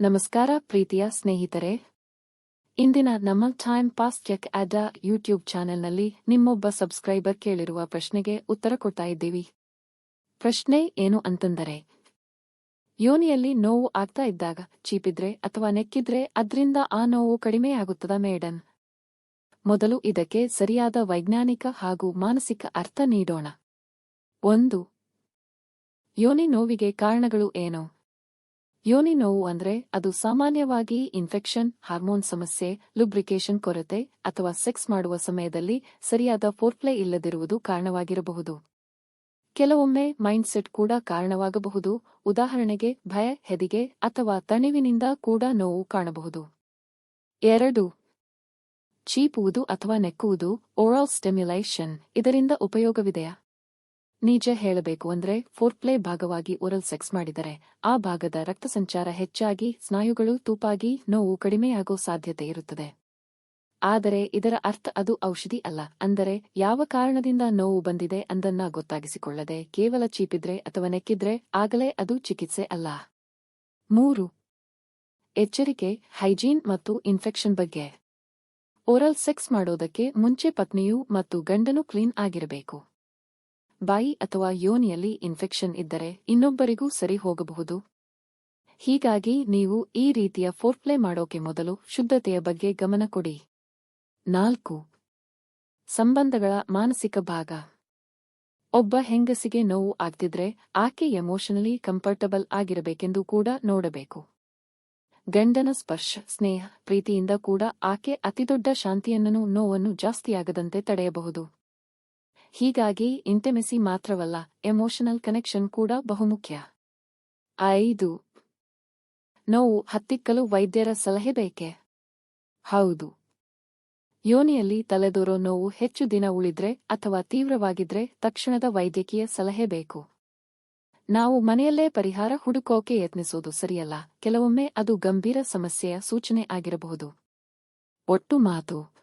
ನಮಸ್ಕಾರ ಪ್ರೀತಿಯ ಸ್ನೇಹಿತರೆ. ಇಂದಿನ ನಮ್ಮ ಟೈಮ್ ಪಾಸ್ ಚೆಕ್ ಅಡ್ಡ ಯೂಟ್ಯೂಬ್ ಚಾನೆಲ್ನಲ್ಲಿ ನಿಮ್ಮೊಬ್ಬ ಸಬ್ಸ್ಕ್ರೈಬರ್ ಕೇಳಿರುವ ಪ್ರಶ್ನೆಗೆ ಉತ್ತರ ಕೊಡ್ತಾ ಇದ್ದೀವಿ. ಪ್ರಶ್ನೆ ಏನು ಅಂತಂದರೆ, ಯೋನಿಯಲ್ಲಿ ನೋವು ಆಗ್ತಾ ಇದ್ದಾಗ ಚೀಪಿದ್ರೆ ಅಥವಾ ನೆಕ್ಕಿದ್ರೆ ಅದ್ರಿಂದ ಆ ನೋವು ಕಡಿಮೆಯಾಗುತ್ತದ ಮೇಡನ್ ಮೊದಲು ಇದಕ್ಕೆ ಸರಿಯಾದ ವೈಜ್ಞಾನಿಕ ಹಾಗೂ ಮಾನಸಿಕ ಅರ್ಥ ನೀಡೋಣ. ಒಂದು, ಯೋನಿ ನೋವಿಗೆ ಕಾರಣಗಳು ಏನು? ಯೋನಿ ನೋವು ಅಂದ್ರೆ ಅದು ಸಾಮಾನ್ಯವಾಗಿ ಇನ್ಫೆಕ್ಷನ್ ಹಾರ್ಮೋನ್ ಸಮಸ್ಯೆ ಲುಬ್ರಿಕೇಶನ್ ಕೊರತೆ ಅಥವಾ ಸೆಕ್ಸ್ ಮಾಡುವ ಸಮಯದಲ್ಲಿ ಸರಿಯಾದ ಫೋರ್ಪ್ಲೇ ಇಲ್ಲದಿರುವುದು ಕಾರಣವಾಗಿರಬಹುದು. ಕೆಲವೊಮ್ಮೆ ಮೈಂಡ್ಸೆಟ್ ಕೂಡ ಕಾರಣವಾಗಬಹುದು. ಉದಾಹರಣೆಗೆ ಭಯ, ಹೆದಿಗೆ ಅಥವಾ ತಣಿವಿನಿಂದ ಕೂಡ ನೋವು ಕಾಣಬಹುದು. ಎರಡು, ಚೀಪುವುದು ಅಥವಾ ನೆಕ್ಕುವುದು ಓರಲ್ ಸ್ಟೆಮ್ಯುಲೈಷನ್ ಇದರಿಂದ ಉಪಯೋಗವಿದೆಯಾ? ನಿಜ ಹೇಳಬೇಕು ಅಂದ್ರೆ ಫೋರ್ಪ್ಲೇ ಭಾಗವಾಗಿ ಓರಲ್ ಸೆಕ್ಸ್ ಮಾಡಿದರೆ, ಆ ಭಾಗದ ರಕ್ತ ಸಂಚಾರ ಹೆಚ್ಚಾಗಿ ಸ್ನಾಯುಗಳು, ತೂಪಾಗಿ ನೋವು ಕಡಿಮೆಯಾಗೋ ಸಾಧ್ಯತೆ ಇರುತ್ತದೆ. ಆದರೆ ಇದರ ಅರ್ಥ ಅದು ಔಷಧಿ ಅಲ್ಲ. ಅಂದರೆ ಯಾವ ಕಾರಣದಿಂದ ನೋವು ಬಂದಿದೆ ಅಂದನ್ನ ಗೊತ್ತಾಗಿಸಿಕೊಳ್ಳದೆ, ಕೇವಲ ಚೀಪಿದ್ರೆ ಅಥವಾ ನೆಕ್ಕಿದ್ರೆ ಆಗಲೇ ಅದು ಚಿಕಿತ್ಸೆ ಅಲ್ಲ. ಮೂರು, ಎಚ್ಚರಿಕೆ, ಹೈಜೀನ್ ಮತ್ತು ಇನ್ಫೆಕ್ಷನ್ ಬಗ್ಗೆ. ಓರಲ್ ಸೆಕ್ಸ್ ಮಾಡೋದಕ್ಕೆ ಮುಂಚೆ ಪತ್ನಿಯು ಮತ್ತು ಗಂಡನು ಕ್ಲೀನ್ ಆಗಿರಬೇಕು. ಬಾಯಿ ಅಥವಾ ಯೋನಿಯಲ್ಲಿ ಇನ್ಫೆಕ್ಷನ್ ಇದ್ದರೆ ಇನ್ನೊಬ್ಬರಿಗೂ ಸರಿ ಹೋಗಬಹುದು. ಹೀಗಾಗಿ ನೀವು ಈ ರೀತಿಯ ಫೋರ್ಪ್ಲೇ ಮಾಡೋಕೆ ಮೊದಲು ಶುದ್ಧತೆಯ ಬಗ್ಗೆ ಗಮನ ಕೊಡಿ. ನಾಲ್ಕು. ಸಂಬಂಧಗಳ ಮಾನಸಿಕ ಭಾಗ. ಒಬ್ಬ ಹೆಂಗಸಿಗೆ ನೋವು ಆಗ್ತಿದ್ರೆ ಆಕೆ ಎಮೋಷನಲಿ ಕಂಫರ್ಟಬಲ್ ಆಗಿರಬೇಕೆಂದು ಕೂಡ ನೋಡಬೇಕು. ಗಂಡನ ಸ್ಪರ್ಶ, ಸ್ನೇಹ, ಪ್ರೀತಿಯಿಂದ ಕೂಡ ಆಕೆ ಅತಿದೊಡ್ಡ ಶಾಂತಿಯನ್ನೂ ನೋವನ್ನು ಜಾಸ್ತಿಯಾಗದಂತೆ ತಡೆಯಬಹುದು. ಹೀಗಾಗಿ ಇಂಟೆಮೆಸಿ ಮಾತ್ರವಲ್ಲ ಎಮೋಷನಲ್ ಕನೆಕ್ಷನ್ ಕೂಡ ಬಹುಮುಖ್ಯ. ಐದು. ನೋವು ಹತ್ತಿಕ್ಕಲು ವೈದ್ಯರ ಸಲಹೆ ಬೇಕೆ? ಹೌದು. ಯೋನಿಯಲ್ಲಿ ತಲೆದೋರೋ ನೋವು ಹೆಚ್ಚು ದಿನ ಉಳಿದ್ರೆ ಅಥವಾ ತೀವ್ರವಾಗಿದ್ರೆ ತಕ್ಷಣದ ವೈದ್ಯಕೀಯ ಸಲಹೆ ಬೇಕು. ನಾವು ಮನೆಯಲ್ಲೇ ಪರಿಹಾರ ಹುಡುಕೋಕೆ ಯತ್ನಿಸೋದು ಸರಿಯಲ್ಲ, ಕೆಲವೊಮ್ಮೆ ಅದು ಗಂಭೀರ ಸಮಸ್ಯೆಯ ಸೂಚನೆ ಆಗಿರಬಹುದು. ಒಟ್ಟು ಮಾತು.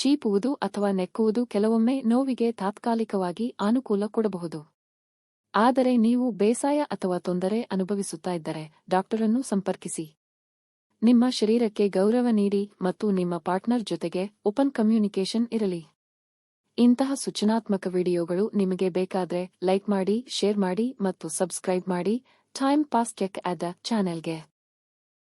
ಚೀಪುವುದು ಅಥವಾ ನೆಕ್ಕುವುದು ಕೆಲವೊಮ್ಮೆ ನೋವಿಗೆ ತಾತ್ಕಾಲಿಕವಾಗಿ ಅನುಕೂಲ ಕೊಡಬಹುದು. ಆದರೆ ನೀವು ಬೇಸಾಯ ಅಥವಾ ತೊಂದರೆ ಅನುಭವಿಸುತ್ತಾ ಇದ್ದರೆ ಡಾಕ್ಟರನ್ನು ಸಂಪರ್ಕಿಸಿ. ನಿಮ್ಮ ಶರೀರಕ್ಕೆ ಗೌರವ ನೀಡಿ ಮತ್ತು ನಿಮ್ಮ ಪಾರ್ಟ್ನರ್ ಜೊತೆಗೆ ಓಪನ್ ಕಮ್ಯುನಿಕೇಷನ್ ಇರಲಿ. ಇಂತಹ ಸೂಚನಾತ್ಮಕ ವಿಡಿಯೋಗಳು ನಿಮಗೆ ಬೇಕಾದರೆ ಲೈಕ್ ಮಾಡಿ, ಶೇರ್ ಮಾಡಿ ಮತ್ತು ಸಬ್ಸ್ಕ್ರೈಬ್ ಮಾಡಿ. ಟೈಮ್ ಪಾಸ್ ಕೆಕ್ ಆದ ಚಾನೆಲ್ಗೆ.